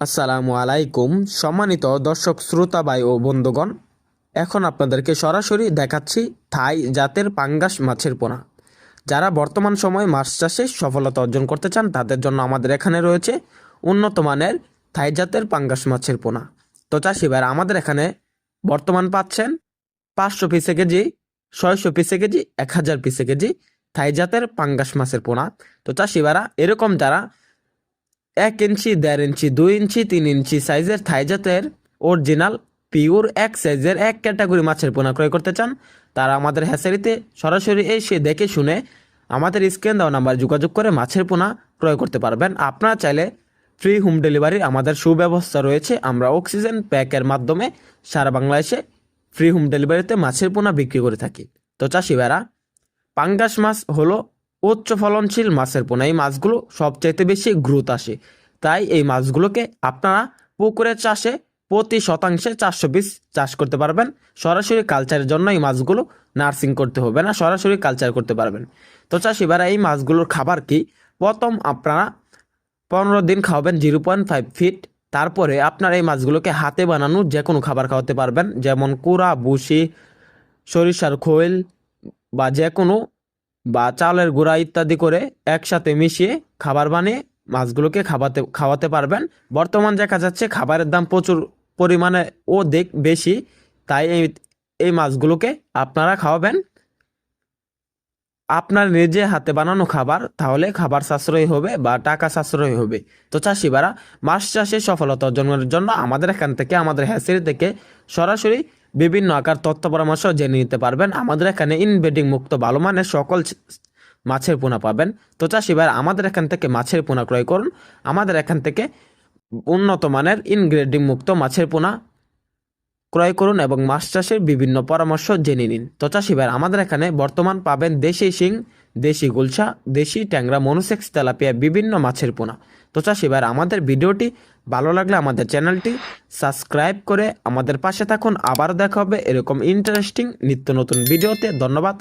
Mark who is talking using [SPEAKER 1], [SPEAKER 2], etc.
[SPEAKER 1] আসসালামু আলাইকুম সম্মানিত দর্শক শ্রোতা ভাই ও বন্ধুগণ, এখন আপনাদেরকে সরাসরি দেখাচ্ছি থাই জাতের পাঙ্গাস মাছের পোনা। যারা বর্তমান সময়ে মাছ চাষে সফলতা অর্জন করতে চান, তাদের জন্য আমাদের এখানে রয়েছে উন্নত মানের থাই জাতের পাঙ্গাস মাছের পোনা। তো চাষি ভাইরা, আমাদের এখানে বর্তমান পাচ্ছেন পাঁচশো পিসে কেজি, ছয়শো পিসে কেজি, এক হাজার পিসে কেজি থাই জাতের পাঙ্গাস মাছের পোনা। তো চাষি ভাইরা, এরকম যারা এক ইঞ্চি, দেড় ইঞ্চি, দুই ইঞ্চি, তিন ইঞ্চি সাইজের থাইজাতের অরিজিনাল, পিওর এক সাইজের এক ক্যাটাগরি মাছের পোনা ক্রয় করতে চান, তারা আমাদের হ্যাচারিতে সরাসরি এসে দেখে শুনে আমাদের স্ক্রিন দেওয়া নাম্বার যোগাযোগ করে মাছের পোনা ক্রয় করতে পারবেন। আপনারা চাইলে ফ্রি হোম ডেলিভারি আমাদের সুব্যবস্থা রয়েছে। আমরা অক্সিজেন প্যাকের মাধ্যমে সারা বাংলাদেশে ফ্রি হোম ডেলিভারিতে মাছের পোনা বিক্রি করে থাকি। তো চাষি ভাইরা, পাঙ্গাস মাছ হলো উচ্চ ফলনশীল মাছের পোনা। এই মাছগুলো সবচাইতে বেশি গ্রোথ আসে। তাই এই মাছগুলোকে আপনারা পুকুরে চাষে প্রতি শতাংশে চারশো পিস চাষ করতে পারবেন। সরাসরি কালচারের জন্য এই মাছগুলো নার্সিং করতে হবে না, সরাসরি কালচার করতে পারবেন। তো চাষিবারা এই মাছগুলোর খাবার কি? প্রথম আপনারা পনেরো দিন খাওয়াবেন জিরো পয়েন্ট ফাইভ ফিট। তারপরে আপনারা এই মাছগুলোকে হাতে বানানো যে কোনো খাবার খাওয়াতে পারবেন। যেমন কুড়া বুসি সরিষার খোল বা যে কোনো বা চালের গুঁড়া ইত্যাদি করে একসাথে মিশিয়ে খাবার বানিয়ে মাছগুলোকে খাওয়াতে খাওয়াতে পারবেন। বর্তমান দেখা যাচ্ছে খাবারের দাম প্রচুর পরিমাণে ও অধিক বেশি। তাই এই এই মাছগুলোকে আপনারা খাওয়াবেন। আপনার নিজে হাতে বানানো খাবার, তাহলে খাবার সাশ্রয়ী হবে বা টাকা সাশ্রয়ী হবে। তো চাষিবারা মাছ চাষে সফলতা অর্জনের জন্য আমাদের এখান থেকে, আমাদের হ্যাসিরি থেকে সরাসরি বিভিন্ন আকার তথ্য পরামর্শ জেনে নিতে পারবেন। আমাদের এখানে ইনবেডিং মুক্ত ভালো মানের সকল মাছের পোনা পাবেন। তো চাষিবার আমাদের এখান থেকে মাছের পোনা ক্রয় করুন। আমাদের এখান থেকে উন্নত মানের ইনগ্রেডিং মুক্ত মাছের পোনা ক্রয় করুন এবং মাছ চাষের বিভিন্ন পরামর্শ জেনে নিন। তো চাষিবার আমাদের এখানে বর্তমান পাবেন দেশি শিং, দেশি গুলশা, দেশি ট্যাংরা, মনোসেক্স, তেলাপিয়া বিভিন্ন মাছের পোনা। তো চাষিবার আমাদের ভিডিওটি ভালো লাগলে আমাদের চ্যানেলটি সাবস্ক্রাইব করে আমাদের পাশে থাকুন। আবার দেখা হবে এরকম ইন্টারেস্টিং নিত্য নতুন ভিডিওতে। ধন্যবাদ।